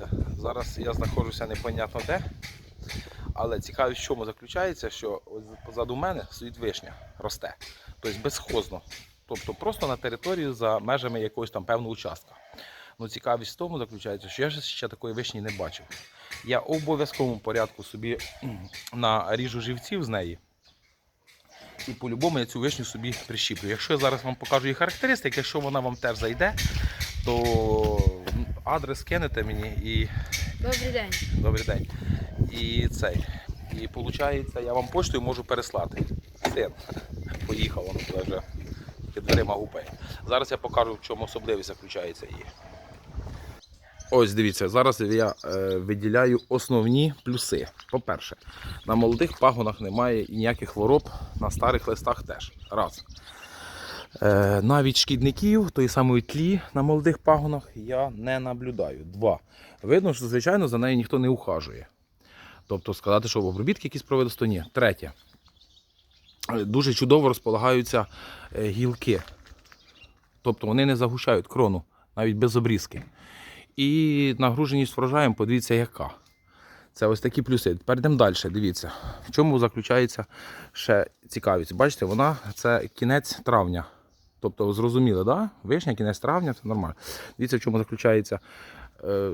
дивіться, зараз я знаходжуся непонятно де. Але цікавість в чому заключається, що позаду мене стоїть вишня, росте. Тобто безхозно. Тобто просто на території за межами якогось там певного участка. Ну, цікавість в тому заключається, що я ще такої вишні не бачив. Я в обов'язковому порядку собі наріжу живців з неї. І по-любому я цю вишню собі прищіплю. Якщо я зараз вам покажу її характеристики, якщо вона вам теж зайде, то адрес кинете мені і Добрий день. добрий день. І цей. І виходить, я вам поштою можу переслати. Син поїхав, воно туди вже тільки дверима гупає. Зараз я покажу, в чому особливість заключається її. Ось дивіться, зараз я е, виділяю основні плюси. По-перше, на молодих пагонах немає ніяких хвороб, на старих листах теж. Раз. Е, навіть шкідників, тої самої тлі на молодих пагонах я не наблюдаю. Два. Видно, що звичайно за нею ніхто не ухажує. Тобто сказати, що в обробітки якісь проводить, то ні. Третє. Е, Дуже чудово розполагаються е, гілки. Тобто вони не загущають крону, навіть без обрізки. І нагруженість врожаєм, подивіться, яка. Це ось такі плюси. Тепер йдемо далі. Дивіться, в чому заключається ще цікавість. Бачите, вона це кінець травня. Тобто, зрозуміло, да? вишня, кінець травня, це нормально. Дивіться, в чому заключається е,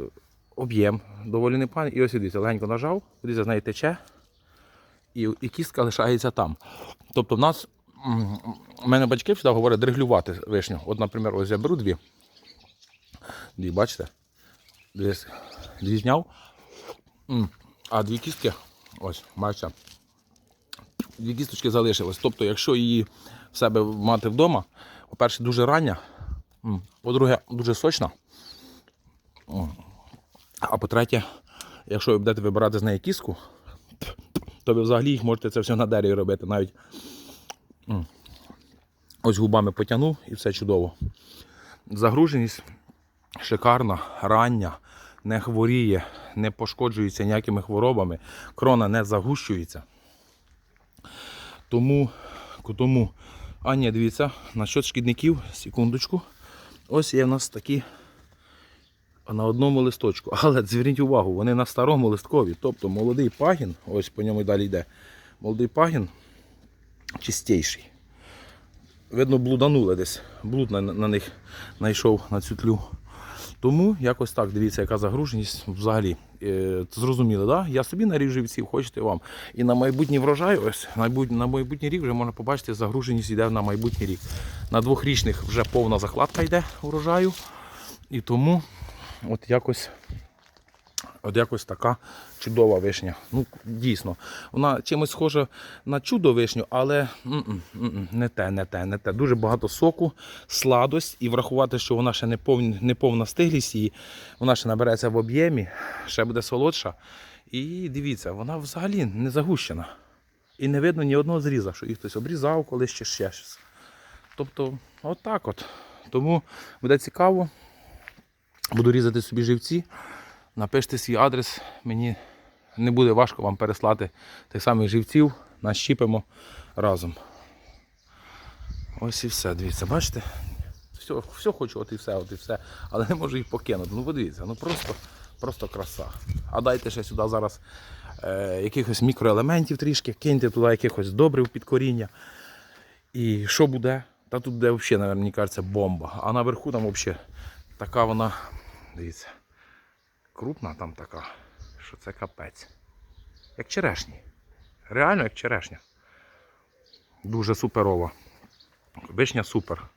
об'єм доволі непоганий. І ось дивіться, легенько нажав, дивіться, з неї тече, і, і кістка лишається там. Тобто, в нас, у мене батьки завжди говорять дриглювати вишню. От, наприклад, ось я беру дві. Дві, бачите? Дві, дві зняв. А дві кістки, ось, бачите, дві кісточки залишились. Тобто, якщо її в себе мати вдома, по-перше, дуже рання, по-друге, дуже сочна. А по-третє, якщо ви будете вибирати з неї кістку, то ви взагалі їх можете це все на дереві робити. Навіть ось губами потягнув і все чудово. Загруженість шикарна, рання, не хворіє, не пошкоджується ніякими хворобами, крона не загущується. Тому, тому, а дивіться, насчет шкідників, секундочку. Ось є в нас такі на одному листочку. Але зверніть увагу, вони на старому листкові. Тобто молодий пагін, ось по ньому і далі йде. Молодий пагін чистіший. Видно, блуданули десь. Блуд на, на них знайшов на цю тлю. Тому якось так, дивіться, яка загруженість взагалі. Е, зрозуміло, да? Я собі наріжу живців, хочете вам. І на майбутній врожай, ось на майбутній рік вже можна побачити, загруженість йде на майбутній рік. На двохрічних вже повна закладка йде урожаю. І тому от якось, от якось така чудова вишня. Ну, дійсно, вона чимось схожа на чудо вишню, але не те, не те, не те. Дуже багато соку, сладость, і врахувати, що вона ще не повна, не повна стиглість її, вона ще набереться в об'ємі, ще буде солодша. І дивіться, вона взагалі не загущена. І не видно ні одного зріза, що їх хтось обрізав колись чи ще щось. Тобто, отак от. Тому буде цікаво. Буду різати собі живці. Напишіть свій адрес. Мені не буде важко вам переслати тих самих живців. Нащіпимо разом. Ось і все. Дивіться, бачите? Все, все хочу, от і все, от і все. Але не можу їх покинути. Ну подивіться, ну просто, просто краса. А дайте ще сюди зараз е, якихось мікроелементів трішки, киньте туди якихось добрив під коріння. І що буде? Та тут буде взагалі, мені кажеться, бомба. А наверху там взагалі така вона, дивіться, крупна там така, що це капець. Як черешні. Реально як черешня. Дуже суперова. Вишня супер.